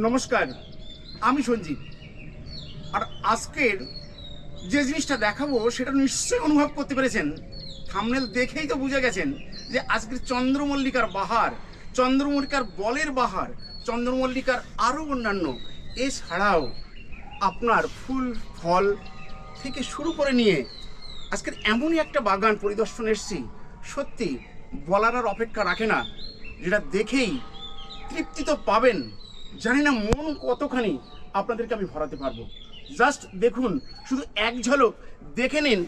নমস্কার, আমি সঞ্জীব। আর আজকের যে জিনিসটা দেখাবো, সেটা নিশ্চয়ই অনুভব করতে পেরেছেন। থামনেল দেখেই তো বুঝে গেছেন যে আজকের চন্দ্রমল্লিকার বাহার, চন্দ্রমল্লিকার বলের বাহার, চন্দ্রমল্লিকার আরও অন্যান্য এছাড়াও আপনার ফুল, ফল থেকে শুরু করে নিয়ে আজকের এমনই একটা বাগান পরিদর্শন এসেছি। সত্যি, বলার আর অপেক্ষা রাখে না। যেটা দেখেই তৃপ্তি তো পাবেন। জানি না মন কতখানি আপনাদেরকে আমি ভরাতে পারব। জাস্ট দেখুন, শুধু এক ঝলক, দেখে নিন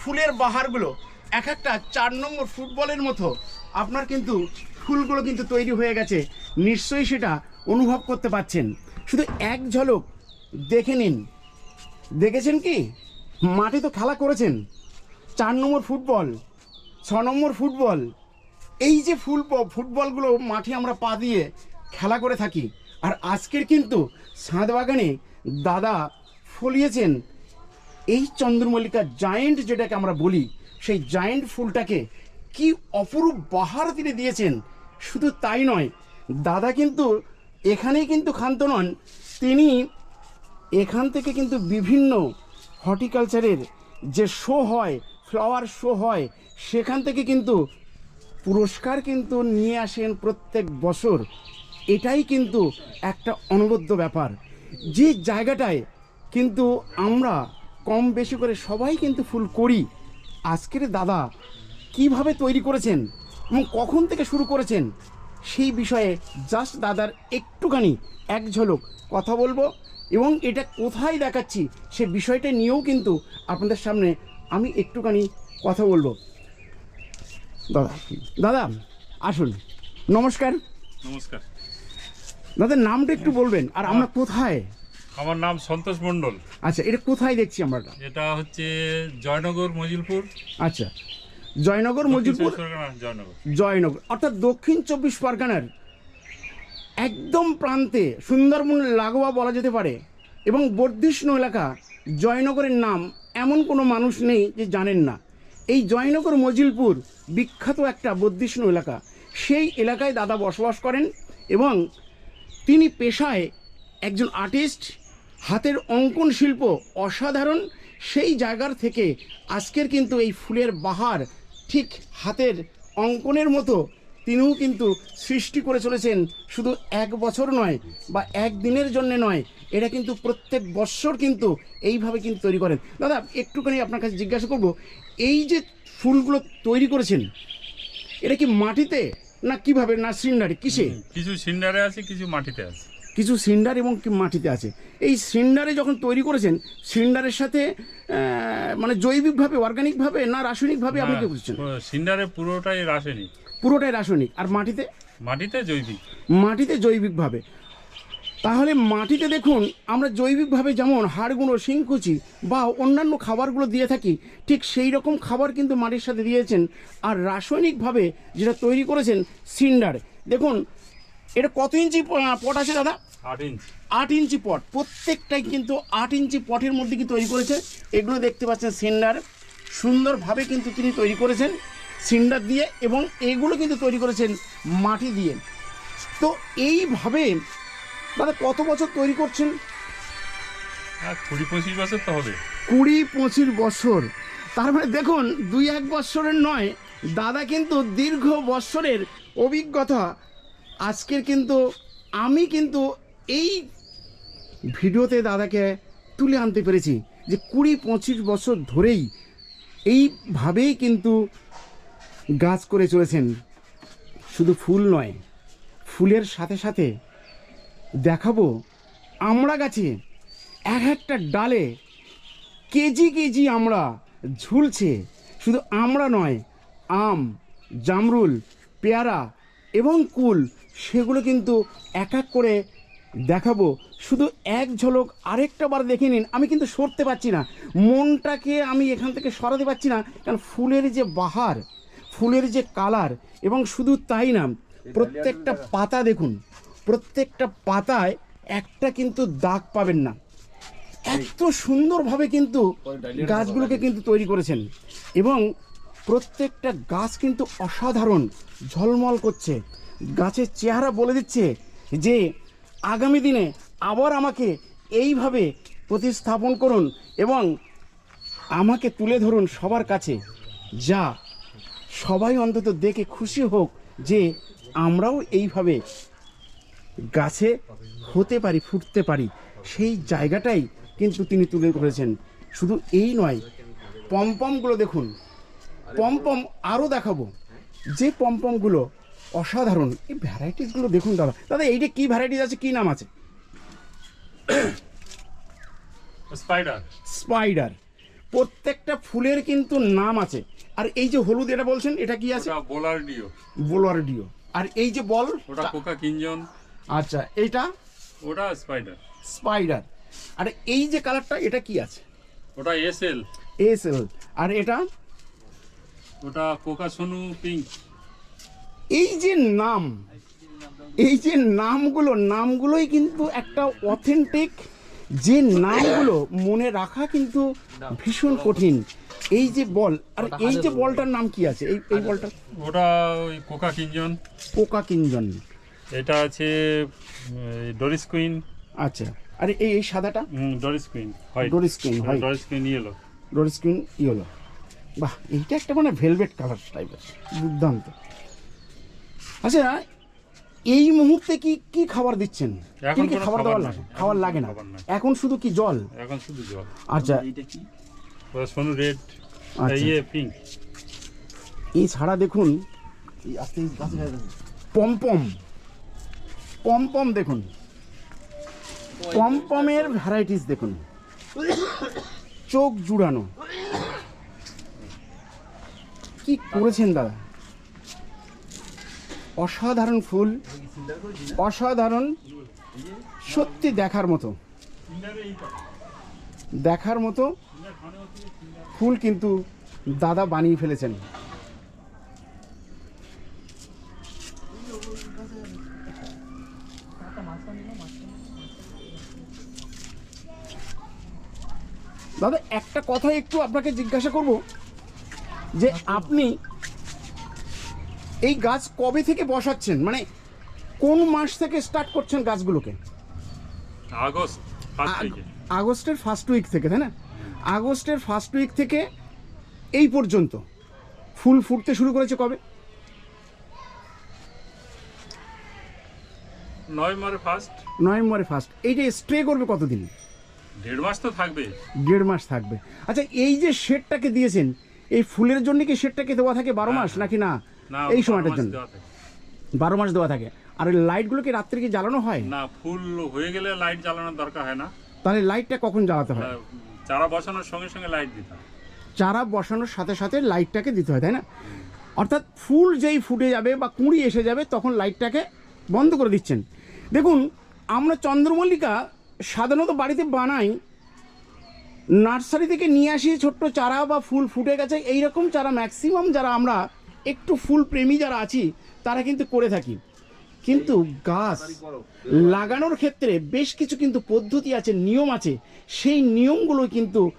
ফুলের বাহারগুলো। এক একটা চার নম্বর ফুটবলের মতো। আপনার কিন্তু ফুলগুলো কিন্তু তৈরি হয়ে গেছে। নিশ্চয়ই সেটা অনুভব করতে পাচ্ছেন শুধু এক ঝলক, দেখে নিন। দেখেছেন কি? মাঠে তো খেলা করেছেন। চার নম্বর ফুটবল, ছ নম্বর ফুটবল। এই যে ফুল, ফুটবলগুলো মাঠে আমরা পা দিয়ে খেলা করে থাকি। আর আজকের কিন্তু ছাদ বাগানে দাদা ফলিয়েছেন এই চন্দ্রমল্লিকা জায়েন্ট যেটাকে আমরা বলি, সেই জায়েন্ট ফুলটাকে কি অপরূপ বাহার তিনি দিয়েছেন। শুধু তাই নয়, দাদা কিন্তু এখানেই কিন্তু ক্ষান্ত নন, তিনি এখান থেকে কিন্তু বিভিন্ন হর্টিকালচারের যে শো হয় ফ্লাওয়ার শো হয়, সেখান থেকে কিন্তু পুরস্কার কিন্তু নিয়ে আসেন প্রত্যেক বছর। এটাই কিন্তু একটা অনবদ্য ব্যাপার। যে জায়গাটায় কিন্তু আমরা কম বেশি করে সবাই কিন্তু ফুল করি আজকের দাদা কীভাবে তৈরি করেছেন এবং কখন থেকে শুরু করেছেন সেই বিষয়ে জাস্ট দাদার একটুখানি এক ঝলক কথা বলব এবং এটা কোথায় দেখাচ্ছি সে বিষয়টা নিয়েও কিন্তু আপনাদের সামনে আমি একটুখানি কথা বলব। দাদা দাদা আসুন। নমস্কার। নমস্কার। দাদার নামটা একটু বলবেন। আর আমরা কোথায়? আমার নাম সন্তোষ মণ্ডল। আচ্ছা এটা কোথায় দেখছি আমরা? এটা? হচ্ছে জয়নগর মজিলপুর। আচ্ছা জয়নগর চব্বিশ জয়নগর। জয়নগর অর্থাৎ দক্ষিণ চব্বিশ পরগনার একদম প্রান্তে সুন্দরবন লাগোয়া বলা যেতে পারে এবং বর্ধিষ্ণু এলাকা জয়নগরের নাম এমন কোনো মানুষ নেই যে জানেন না। এই জয়নগর মজিলপুর বিখ্যাত একটা বর্ধিষ্ণু এলাকা। সেই এলাকায় দাদা বসবাস করেন এবং তিনি পেশায় একজন আর্টিস্ট, হাতের অঙ্কন শিল্প অসাধারণ, সেই জায়গার থেকে আজকের কিন্তু এই ফুলের বাহার ঠিক হাতের অঙ্কনের মতো তিনিও কিন্তু সৃষ্টি করে চলেছেন শুধু এক বছর নয় বা একদিনের জন্য নয়, এটা কিন্তু প্রত্যেক বৎসর কিন্তু এইভাবে কিন্তু তৈরি করেন। দাদা, একটুখানি আপনার কাছে জিজ্ঞাসা করব, এই যে ফুলগুলো তৈরি করেছেন, এটা কি মাটিতে না কীভাবে? না সিন্ডারে? কিসে? কিছু সিন্ডারে আছে কিছু মাটিতে আছে। কিছু সিন্ডার এবং কি মাটিতে আছে। এই সিন্ডারে যখন তৈরি করেছেন সিন্ডারের সাথে মানে জৈবিকভাবে অর্গানিকভাবে না রাসায়নিকভাবে আপনি কি বুঝছেন? সিন্ডারে পুরোটাই রাসায়নিক। পুরোটাই রাসায়নিক। আর মাটিতে? মাটিতে জৈবিক। মাটিতে জৈবিকভাবে। তাহলে মাটিতে দেখুন আমরা জৈবিকভাবে যেমন হাড়গুঁড়ো শিংকুচি বা অন্যান্য খাবারগুলো দিয়ে থাকি ঠিক সেই রকম খাবার কিন্তু মাটির সাথে দিয়েছেন। আর রাসায়নিকভাবে যেটা তৈরি করেছেন সিন্ডার। দেখুন এটা কত ইঞ্চি পট আছে দাদা? আট ইঞ্চি। আট ইঞ্চি পট। প্রত্যেকটাই কিন্তু আট ইঞ্চি পটের মধ্যে কি তৈরি করেছে? এগুলো দেখতে পাচ্ছেন সিন্ডার। সুন্দরভাবে কিন্তু তিনি তৈরি করেছেন সিন্ডার দিয়ে এবং এগুলো কিন্তু তৈরি করেছেন মাটি দিয়ে। তো এইভাবে দাদা কত বছর তৈরি করছেন? আর কুড়ি পঁচিশ বছর তো হবে। কুড়ি পঁচিশ বছর। তার মানে দেখুন দুই এক বছরের নয় দাদা কিন্তু দীর্ঘ বছরের অভিজ্ঞতা। আজকের কিন্তু আমি কিন্তু এই ভিডিওতে দাদাকে তুলে আনতে পেরেছি যে কুড়ি পঁচিশ বছর ধরেই এইভাবেই কিন্তু গাছ করে চলেছেন। শুধু ফুল নয় ফুলের সাথে সাথে দেখাবো। আমরা গাছে এক একটা ডালে কেজি কেজি আমরা ঝুলছে। শুধু আমরা নয় আম জামরুল পেয়ারা এবং কুল সেগুলো কিন্তু এক এক করে দেখাবো। শুধু এক ঝলক আরেকটা বার দেখে নিন আমি কিন্তু সরতে পারছি না। মনটাকে আমি এখান থেকে সরাতে পারছি না কারণ ফুলের যে বাহার ফুলের যে কালার এবং শুধু তাই না প্রত্যেকটা পাতা দেখুন। প্রত্যেকটা পাতায় একটা কিন্তু দাগ পাবেন না। এত সুন্দরভাবে কিন্তু গাছগুলোকে কিন্তু তৈরি করেছেন এবং প্রত্যেকটা গাছ কিন্তু অসাধারণ ঝলমল করছে। গাছের চেহারা বলে দিচ্ছে যে আগামী দিনে আবার আমাকে এইভাবে প্রতিস্থাপন করুন এবং আমাকে তুলে ধরুন সবার কাছে। যা সবাই অন্তত দেখে খুশি হোক যে আমরাও এইভাবে গাছে হতে পারি ফুটতে পারি সেই জায়গাটাই কিন্তু তিনি তুলে ধরেছেন। শুধু এই নয় পমপমগুলো দেখুন পমপম আরও দেখাবো। যে পমপমগুলো অসাধারণ এই ভ্যারাইটিসগুলো দেখুন দাদা। দাদা এইটা কী ভ্যারাইটিস আছে কী নাম আছে? স্পাইডার স্পাইডার প্রত্যেকটা ফুলের কিন্তু নাম আছে। আর এই যে হলুদ এটা বলছেন এটা কি আছে? Bowler deo. বোলারডিও আর এই যে বল ওটা কোকা কিঞ্জন আচ্ছা এইটা? ওটা স্পাইডার স্পাইডার আর এই যে কালারটা এটা কি আছে? ওটা এসএল এসএল আর এটা? ওটা কোকা সোনু পিঙ্ক এই যে নাম এই যে নামগুলো নামগুলোই কিন্তু একটা অথেন্টিক যে নামগুলো মনে রাখা কিন্তু ভীষণ কঠিন। এই যে বল আর এই যে বলটার নাম কি আছে? এই এই বলটা? ওটা ওই কোকা কিঞ্জন পোকা কিঞ্জন এটা আছে ডরিস কুইন। আচ্ছা। আরে এই এই সাদাটা? ডরিস কুইন হয় Doris King white. Doris Queen yellow. Doris King yellow. বাহ এইটা একটা মানে ভেলভেট কালার টাইপের দুর্দান্ত। আচ্ছা এই মুহূর্তে কি কি খাবার দিচ্ছেন? এখন কি কি খাবার দাবার লাগে খাবার লাগে না। এখন শুধু কি জল? এখন শুধু জল। আচ্ছা। ওটা সোনু রেড আচ্ছা। ইয়ে পিঙ্ক। এই ছাড়া দেখুন পমপম। পমপম দেখুন। পমপমের ভ্যারাইটিস দেখুন। চোখ জুড়ানো। কি করেছেন দাদা? অসাধারণ ফুল, অসাধারণ সত্যি দেখার মতো। দেখার মতো ফুল কিন্তু দাদা বানিয়ে ফেলেছেন। দাদা একটা কথা একটু আপনাকে জিজ্ঞাসা করব। যে আপনি এই গাছ কবে থেকে বসাচ্ছেন? মানে কোন মাস থেকে স্টার্ট করছেন গাছগুলোকে? আগস্ট আগস্টের ফার্স্ট উইক থেকে তাই না? আগস্টের ফার্স্ট উইক থেকে এই পর্যন্ত। ফুল ফুটতে শুরু করেছে কবে? নভেম্বরে ফার্স্ট নভেম্বরে ফার্স্ট এইটা স্প্রে করবে কতদিন? দেড় মাস তো থাকবে। দেড় মাস থাকবে। আচ্ছা এই যে শেডটাকে দিয়েছেন এই ফুলের জন্য কি শেডটাকে দেওয়া থাকে বারো মাস নাকি না? এই সময়টার জন্য। বারো মাস দেওয়া থাকে। আর ওই লাইটগুলো কি রাত্রে কি জ্বালানো হয়? না ফুল হয়ে গেলে লাইট জ্বালানোর দরকার হয় না। তাহলে লাইটটা কখন জ্বালাতে হয়? চারা বসানোর সঙ্গে সঙ্গে লাইট দিতে হয়। চারা বসানোর সাথে সাথে লাইটটাকে দিতে হয় তাই না? অর্থাৎ ফুল যেই ফুটে যাবে বা কুঁড়ি এসে যাবে তখন লাইটটাকে বন্ধ করে দিচ্ছেন। দেখুন আমরা চন্দ্রমল্লিকা সাধারণত বাড়িতে বানাই, নার্সারি থেকে নিয়ে আসি, ছোট্ট চারা বা ফুল ফুটে গেছে এই রকম চারা ম্যাক্সিমাম যারা আমরা, একটু ফুল প্রেমী যারা আছি, তারা কিন্তু করে থাকি। কিন্তু গাছ লাগানোর ক্ষেত্রে বেশ কিছু কিন্তু পদ্ধতি আছে, নিয়ম আছে। সেই নিয়মগুলো কিন্তু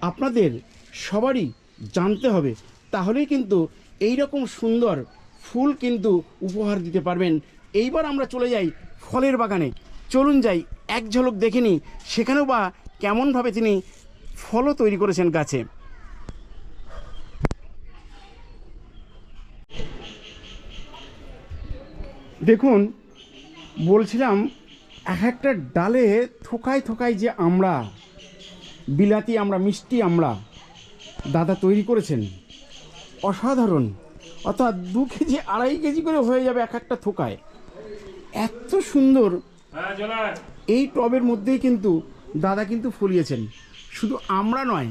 আপনাদের সবারই জানতে হবে। তাহলেই কিন্তু এই রকম সুন্দর ফুল কিন্তু উপহার দিতে পারবেন। এইবার আমরা চলে যাই ফলের বাগানে। চলুন যাই এক ঝলক দেখে নিই সেখানেও বা কেমনভাবে তিনি ফলও তৈরি করেছেন গাছে। দেখুন, বলছিলাম, এক একটা ডালে থোকায় থোকায় যে আমরা, বিলাতি আমরা, মিষ্টি আমরা, দাদা তৈরি করেছেন, অসাধারণ। অর্থাৎ দু কেজি আড়াই কেজি করে হয়ে যাবে এক একটা থোকায়। এত সুন্দর হ্যাঁ এই টবের মধ্যেই কিন্তু দাদা কিন্তু ফলিয়েছেন। শুধু আমরা নয়,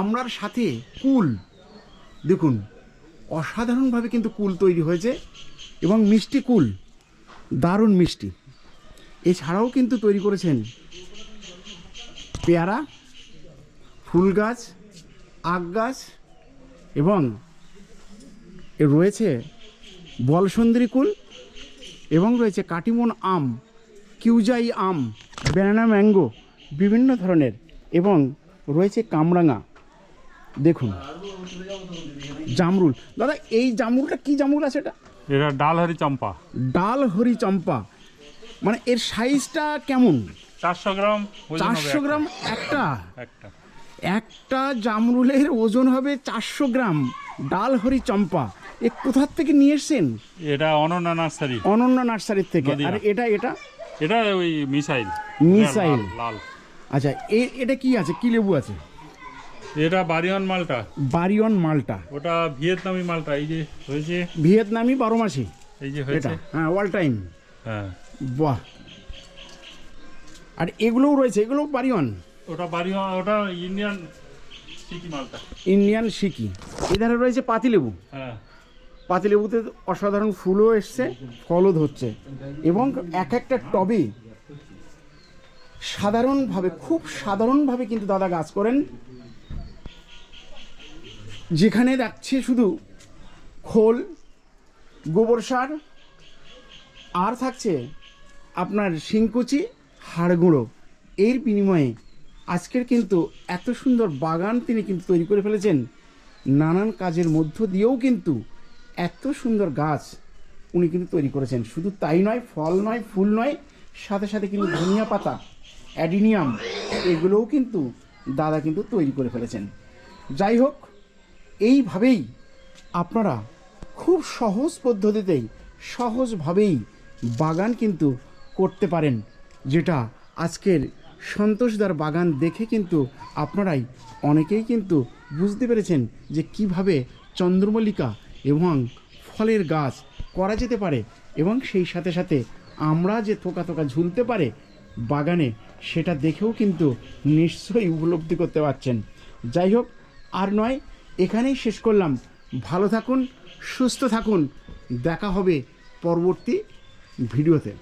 আমরার সাথে কুল। দেখুন, অসাধারণভাবে কিন্তু কুল তৈরি হয়েছে এবং মিষ্টি কুল, দারুণ মিষ্টি। এছাড়াও কিন্তু তৈরি করেছেন পেয়ারা, ফুল গাছ, আখ গাছ এবং রয়েছে বলসুন্দরী কুল এবং রয়েছে কাটিমন আম। কিউজাই আম ব্যানানা ম্যাঙ্গো বিভিন্ন ধরনের এবং রয়েছে কামরাঙা। দেখুন জামরুল। দাদা এই জামরুলটা কি জামরুল আছে এটা? এটা ডালহারি চম্পা। ডাল হরি চম্পা। মানে এর সাইজটা কেমন? চারশো গ্রাম চারশো গ্রাম একটা? একটা। একটা জামরুলের ওজন হবে চারশো গ্রাম। ডাল হরি চম্পা। এ কোথার থেকে নিয়ে এসছেন? এটা অনন্যা নার্সারি। অনন্য নার্সারির থেকে। আর এটা এটা? এটা ওই মিসাইল। মিসাইল। লাল, লাল। আচ্ছা এ এটা কি আছে? কি লেবু আছে? এটা বারিয়ন মালটা। বারিয়ন মালটা। ওটা ভিয়েতনামি মালটা এই যে হয়েছে। ভিয়েতনামি বারো মাসি। এই যে হয়েছে। হ্যাঁ অল টাইম হ্যাঁ। বাহ। আর এগুলোও রয়েছে এগুলো বারিয়ন? ওটা বারিয়ন ওটা ইন্ডিয়ান সিটি মালটা। ইন্ডিয়ান সিকি। এধারে রয়েছে পাতিলেবু হ্যাঁ। পাতিলেবুতে অসাধারণ ফুলও এসছে, ফলও ধরছে। এবং এক একটা টবে সাধারণভাবে, খুব সাধারণভাবে কিন্তু দাদা গাছ করেন। যেখানে দেখছে শুধু খোল, গোবর সার, আর থাকছে আপনার শিংকুচি হাড় গুঁড়ো এর বিনিময়ে আজকের কিন্তু এত সুন্দর বাগান তিনি কিন্তু তৈরি করে ফেলেছেন। নানান কাজের মধ্য দিয়েও কিন্তু এত সুন্দর গাছ উনি কিন্তু তৈরি করেছেন। শুধু তাই নয়, ফল নয়, ফুল নয়, সাথে সাথে কিন্তু ধনিয়া পাতা, অ্যাডিনিয়াম এগুলোও কিন্তু দাদা কিন্তু তৈরি করে ফেলেছেন। যাই হোক, এইভাবেই আপনারা খুব সহজ পদ্ধতিতেই সহজভাবেই বাগান কিন্তু করতে পারেন, যেটা আজকের সন্তোষদার বাগান দেখে কিন্তু আপনারাই অনেকেই কিন্তু বুঝতে পেরেছেন যে কীভাবে চন্দ্রমল্লিকা এবং ফলের গাছ করা যেতে পারে এবং সেই সাথে সাথে আমরা যে থোকা থোকা ঝুলতে পারে বাগানে, সেটা দেখেও কিন্তু নিশ্চয়ই উপলব্ধি করতে পারছেন। যাই হোক, আর নয়, এখানেই শেষ করলাম। ভালো থাকুন, সুস্থ থাকুন। দেখা হবে পরবর্তী ভিডিওতে।